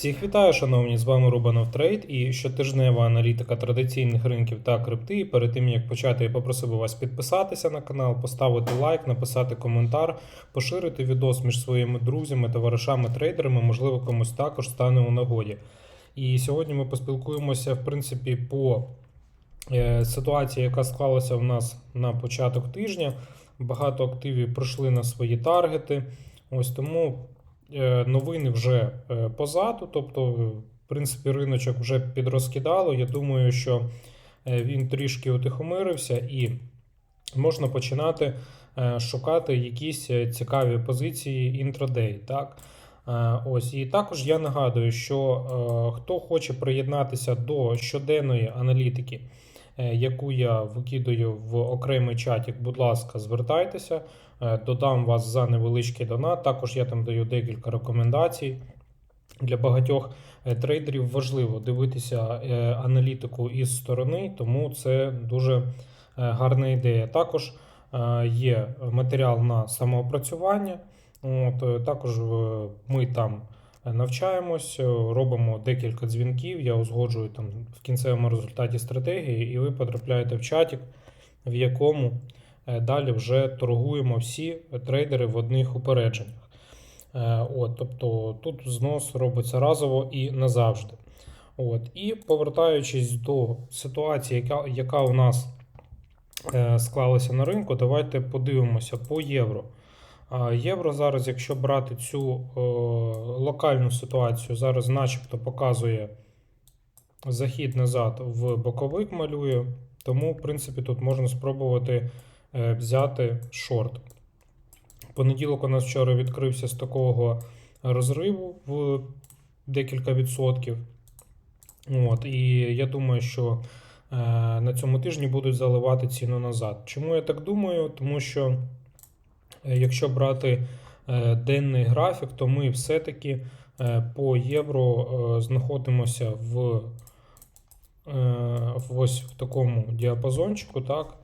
Всіх вітаю, шановні! З вами Рубанов Трейд і щотижнева аналітика традиційних ринків та крипти. І Перед тим як почати, я попросив би вас підписатися на канал, поставити лайк, написати коментар, поширити відос між своїми друзями, товаришами, трейдерами, можливо, комусь також стане у нагоді. І сьогодні ми поспілкуємося, в принципі, по е, ситуації, яка склалася в нас на початок тижня. Багато активів пройшли на свої таргети. Ось тому новини вже е, позаду. Тобто, е, в принципі, риночок вже підрозкидало. Я думаю, що е, він трішки утихомирився і можна починати е, шукати якісь е, цікаві позиції інтрадей. Так? Е, Ось і також я нагадую, що е, хто хоче приєднатися до щоденної аналітики, е, яку я викидаю в окремий чатик, будь ласка, звертайтеся, Е, додам вас за невеличкий донат. Також я там даю декілька рекомендацій. Для багатьох е, трейдерів важливо дивитися е, аналітику із сторони, тому це дуже е, гарна ідея. Також е, є матеріал на самоопрацювання. От, е, також е, ми там навчаємось, е, робимо декілька дзвінків. Я узгоджую там в кінцевому результаті стратегії, і ви потрапляєте в чатик, в якому е, далі вже торгуємо всі трейдери в одних упередженнях. Е, От, тобто тут знос робиться разово і назавжди. От, і повертаючись до ситуації, яка, яка у нас е, склалася на ринку, давайте подивимося по євро. Євро зараз, якщо брати цю е, локальну ситуацію, зараз начебто показує захід назад в боковик малює. Тому, в принципі, тут можна спробувати е, взяти шорт. Понеділок у нас вчора відкрився з такого розриву в декілька відсотків. От, і я думаю, що е, на цьому тижні будуть заливати ціну назад. Чому я так думаю? Тому що е, якщо брати е, денний графік, то ми все-таки е, по євро е, знаходимося в, е, в ось в такому діапазончику, так,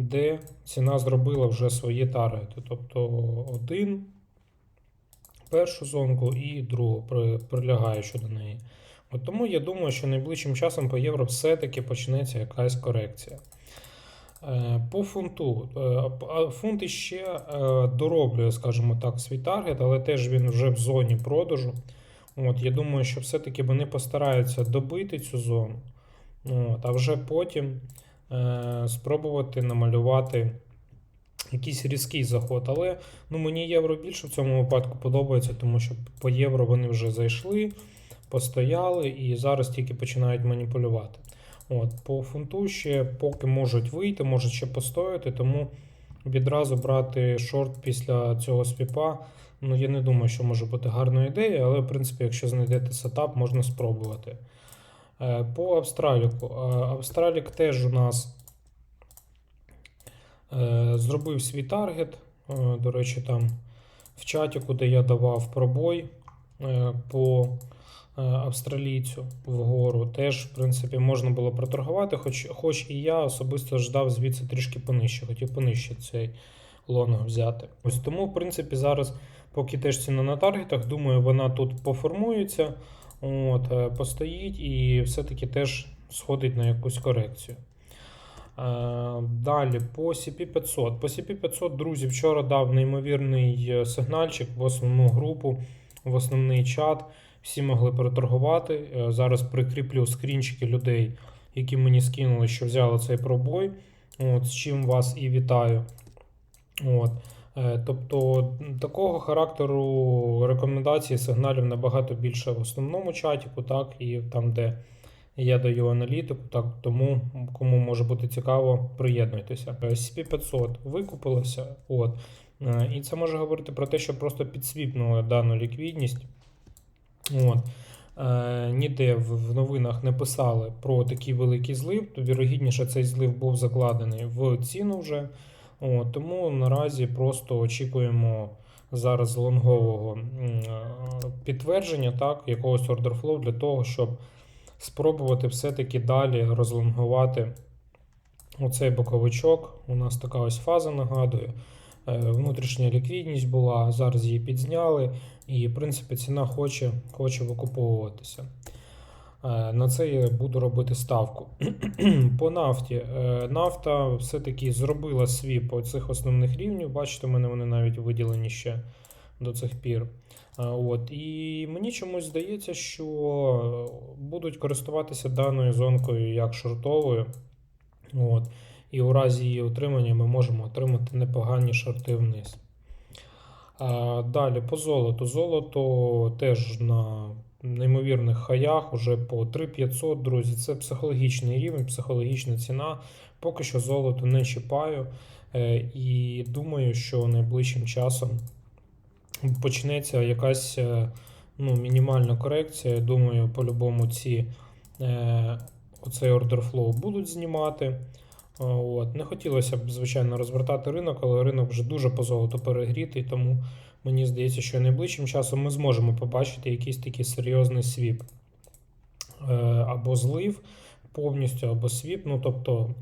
де ціна зробила вже свої таргети. Тобто один першу зонку і другу при- прилягаючу до неї. От тому я думаю, що найближчим часом по євро все-таки почнеться якась корекція. Е, По фунту. Е, Фунт іще е, дороблює, скажімо так, свій таргет, але теж він вже в зоні продажу. От, я думаю, що все-таки вони постараються добити цю зону, от, а вже потім спробувати намалювати якийсь різкий заход. Але ну, мені євро більше в цьому випадку подобається, тому що по євро вони вже зайшли, постояли і зараз тільки починають маніпулювати. От, По фунту ще поки можуть вийти, можуть ще постояти, тому відразу брати шорт після цього свіпа. Ну, я не думаю, що може бути гарною ідеєю, але в принципі, якщо знайдете сетап, можна спробувати. Е, По Австраліку. Е, Австралік теж у нас е, зробив свій таргет. До речі, там в чаті, куди я давав пробой по австралійцю вгору, теж, в принципі, можна було проторгувати, хоч, хоч і я особисто ждав звідси трішки понижче, хотів понижче цей лонг взяти. Ось тому, в принципі, зараз, поки теж ціна на таргетах, думаю, вона тут поформується, от, е, постоїть і все-таки теж сходить на якусь корекцію. Е, Далі по CP500. По CP500, друзі, вчора дав неймовірний е, сигнальчик в основну групу, в основний чат. Всі могли переторгувати. Зараз прикріплю скрінчики людей, які мені скинули, що взяли цей пробой. От, з чим вас і вітаю. От. Е, Тобто такого характеру рекомендацій, сигналів набагато більше в основному чатіку, так, і там, де я даю аналітику, так, тому кому може бути цікаво, приєднуйтеся. Е, SP500 викупилося, от, е, і це може говорити про те, що просто підсвіпнули дану ліквідність. От. Ніде в новинах не писали про такий великий злив, то вірогідніше цей злив був закладений в ціну вже. От, тому наразі просто очікуємо зараз лонгового е, підтвердження, так, якогось flow для того, щоб спробувати все-таки далі розлонгувати оцей боковичок. У нас така ось фаза нагадую. е, внутрішня ліквідність була, зараз її підзняли, і в принципі ціна хоче, хоче викуповуватися. Е, На це я буду робити ставку. По нафті. Е, Нафта все-таки зробила свій по цих основних рівнів. Бачите, у мене вони навіть виділені ще до цих пір. Е, От. І мені чомусь здається, що будуть користуватися даною зонкою як шортовою. От. І у разі її отримання ми можемо отримати непогані шорти вниз. Далі по золоту. Золото теж на неймовірних хаях, уже по 3500, друзі. Це психологічний рівень, психологічна ціна. Поки що золото не чіпаю. Е, і думаю, що найближчим часом почнеться якась е, ну, мінімальна корекція. Думаю, по-любому ці е, оцей flow будуть знімати. От. Не хотілося б, звичайно, розвертати ринок, але ринок вже дуже по золоту перегрітий, тому мені здається, що найближчим часом ми зможемо побачити якийсь такий серйозний свіп. Е, Або злив повністю, або свіп. Ну, тобто,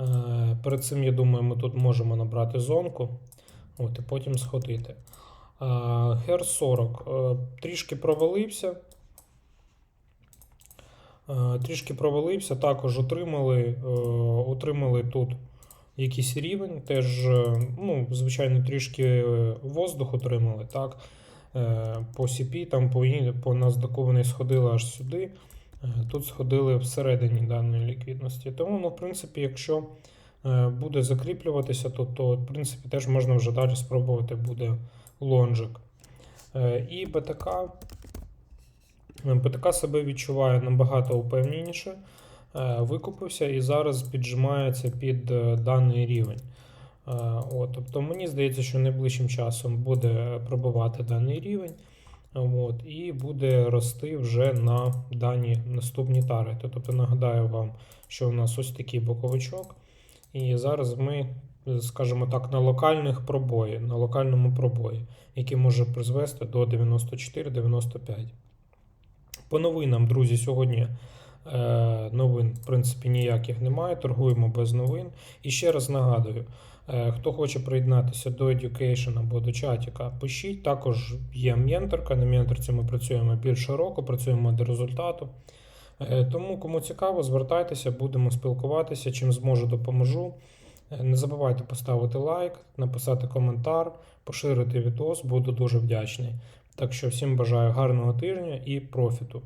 е, перед цим, я думаю, ми тут можемо набрати зонку, от, і потім сходити. Хер 40 е, трішки провалився. Трішки провалився, також отримали, отримали тут якийсь рівень, теж, е, ну, звичайно, трішки е, воздух отримали, так. Е, По CP, там по, по вони сходили аж сюди. Тут сходили всередині даної ліквідності. Тому, ну, в принципі, якщо буде закріплюватися, то, то в принципі, теж можна вже далі спробувати буде лонжик. І БТК. БТК себе відчуває набагато упевненіше, викупився і зараз піджимається під е, даний рівень. Е, От, тобто мені здається, що найближчим часом буде пробивати даний рівень. От, і буде рости вже на дані наступні таргети. Тобто нагадаю вам, що у нас ось такий боковичок. І зараз ми, скажімо так, на локальних пробої, на локальному пробої, який може призвести до 94-95. По новинам, друзі, сьогодні е, новин, в принципі, ніяких немає. Торгуємо без новин. І ще раз нагадую, е, хто хоче приєднатися до Education або до чатіка, пишіть. Також є менторка. На менторці ми працюємо більше року, працюємо до результату. Е, Тому, кому цікаво, звертайтеся, будемо спілкуватися. Чим зможу, допоможу. Е, Не забувайте поставити лайк, написати коментар, поширити відос, буду дуже вдячний. Так що всім бажаю гарного тижня і профіту.